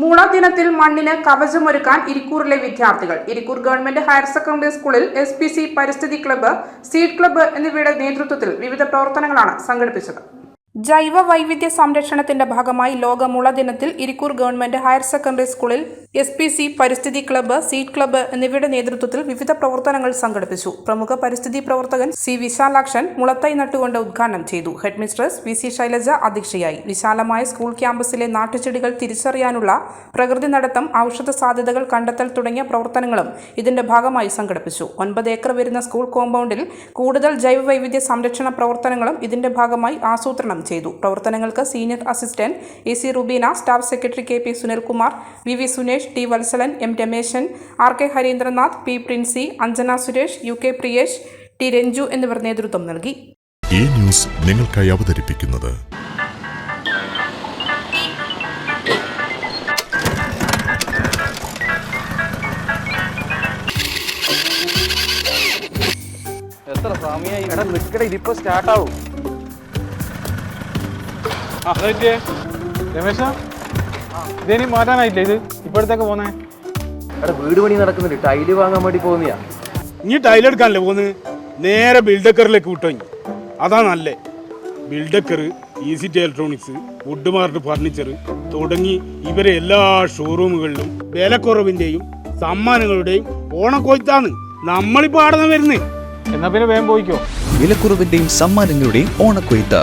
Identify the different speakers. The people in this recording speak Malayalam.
Speaker 1: മൂള ദിനത്തിൽ മണ്ണിന് കവചമൊരുക്കാൻ ഇരിക്കൂറിലെ വിദ്യാർത്ഥികൾ. ഇരിക്കൂർ ഗവൺമെന്റ് ഹയർ സെക്കൻഡറി സ്കൂളിൽ എസ് പരിസ്ഥിതി ക്ലബ്ബ് സീഡ് ക്ലബ്ബ് എന്നിവയുടെ നേതൃത്വത്തിൽ വിവിധ പ്രവർത്തനങ്ങളാണ് സംഘടിപ്പിച്ചത്. ജൈവ വൈവിധ്യ സംരക്ഷണത്തിന്റെ ഭാഗമായി ലോക മുള ദിനത്തിൽ ഇരിക്കൂർ ഗവൺമെന്റ് ഹയർ സെക്കൻഡറി സ്കൂളിൽ എസ് പി സി പരിസ്ഥിതി ക്ലബ്ബ് സീറ്റ് ക്ലബ്ബ് എന്നിവയുടെ നേതൃത്വത്തിൽ വിവിധ പ്രവർത്തനങ്ങൾ സംഘടിപ്പിച്ചു. പ്രമുഖ പരിസ്ഥിതി പ്രവർത്തകൻ സി വിശാലാക്ഷൻ മുളത്തൈ നട്ടുകൊണ്ട് ഉദ്ഘാടനം ചെയ്തു. Headmistress V C Shailaja അധ്യക്ഷയായി. വിശാലമായ സ്കൂൾ ക്യാമ്പസിലെ നാട്ടുചെടികൾ തിരിച്ചറിയാനുള്ള പ്രകൃതി നടത്തം ഔഷധ സാധ്യതകൾ കണ്ടെത്തൽ തുടങ്ങിയ പ്രവർത്തനങ്ങളും ഇതിന്റെ ഭാഗമായി സംഘടിപ്പിച്ചു. ഒൻപത് ഏക്കർ വരുന്ന സ്കൂൾ കോമ്പൗണ്ടിൽ കൂടുതൽ ജൈവ വൈവിധ്യ സംരക്ഷണ പ്രവർത്തനങ്ങളും ഇതിന്റെ ഭാഗമായി ആസൂത്രണം ചെയ്തു. പ്രവർത്തനങ്ങൾക്ക് senior assistant A C Rubeena staff secretary K P Sunilkumar V V Sunesh T Valsalan M Rameshan R K Harindranath P Princy Anjana Suresh U K Priyesh T Ranju എന്നിവർ നേതൃത്വം നൽകി.
Speaker 2: ഈ ന്യൂസ് നിങ്ങൾക്കായി അവതരിപ്പിക്കുന്നത്
Speaker 3: എത്ര സമയമായി എടാ നിൽക്കട ഇതിപ്പോ സ്റ്റാർട്ട് ആവും.
Speaker 4: ആ അതെ രമേശ? ഇതേനി മാറ്റാനായില്ലേ ഇത്? ഇപ്പോഴത്തേക്ക് പോന്നേ.
Speaker 3: എടാ വീട് പണി നടക്കുന്നുണ്ട്. ടൈൽ വാങ്ങാൻ വേണ്ടി പോകുന്നയാ.
Speaker 4: ഇനി ടൈലെടുക്കാനല്ലേ പോന്ന് നേരെ ബിൽഡക്കറിലേക്ക് വിട്ടോ ഇനി. അതാ നല്ലേ. ബിൽഡക്കർ easy electronics wood mart furniture തുടങ്ങി ഇവരെ എല്ലാ ഷോറൂമുകളിലും വിലക്കുറവിന്റെയും സമ്മാനങ്ങളുടെയും ഓണക്കൊയ്ത്താണ് നമ്മളിപ്പോ ആടുന്ന വരുന്നേ. എന്നാ പിന്നെ വേഗം പോയിക്കോ.
Speaker 5: വിലക്കുറവിന്റെയും സമ്മാനങ്ങളുടെയും ഓണക്കൊയ്ത്ത്.